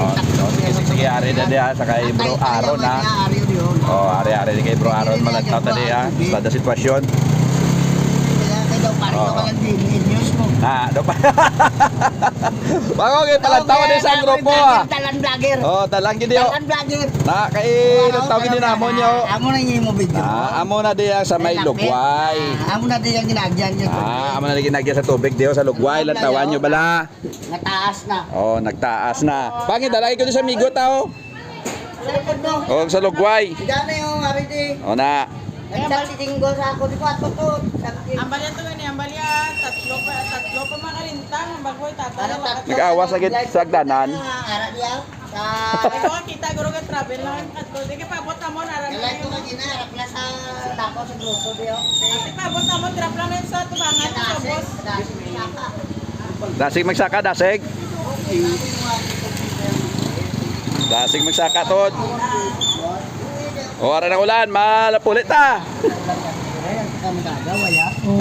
Oh, so, sige, ari na diya sa kay bro Aaron ha. Oh, ari ari ni kay bro Aaron malagtaw tadi ha. Sa sitwasyon. Na, do pa. Bago kay palantaw din sa grupo ha. Talan vlogger. Oh, talang gid yo. Talan vlogger. Na kay nagtawag din namon yo. Amo na yung mo video. Ah, amo na diya sa may lugway. Ah, Amo na din yung ginagyan nyo. Ah, amo na ginagyan sa tubig diyo sa lugway. Lantawan nyo bala. Nataas na. Oh, nagtaas na. Pangit dalay ko di sa migo tao. Sa mo. Oh, sa lugway. Na yung hari di. Oh na. Nagsasinggol sa ako. Di ko ato to. Ang balya to gani, ang balya tatlo pa tatlo pa makalintang ang bagoy tatalo. Nag-awas agad sa agdanan. Ara diya. Sa... Ito ka kita guro ka travel lang ang kadto. Di ka paabot na mo naran. Galay ko nga ginarap na sa tapo sa grupo diyo. Ati paabot na mo drop lang yun sa tubangan sa Nataas. boss. Nataas. Dasig magsaka, dasig. Dasig magsaka, tod. O, ara ng ulan, malapulit ta. Kaya kami gagawa ya.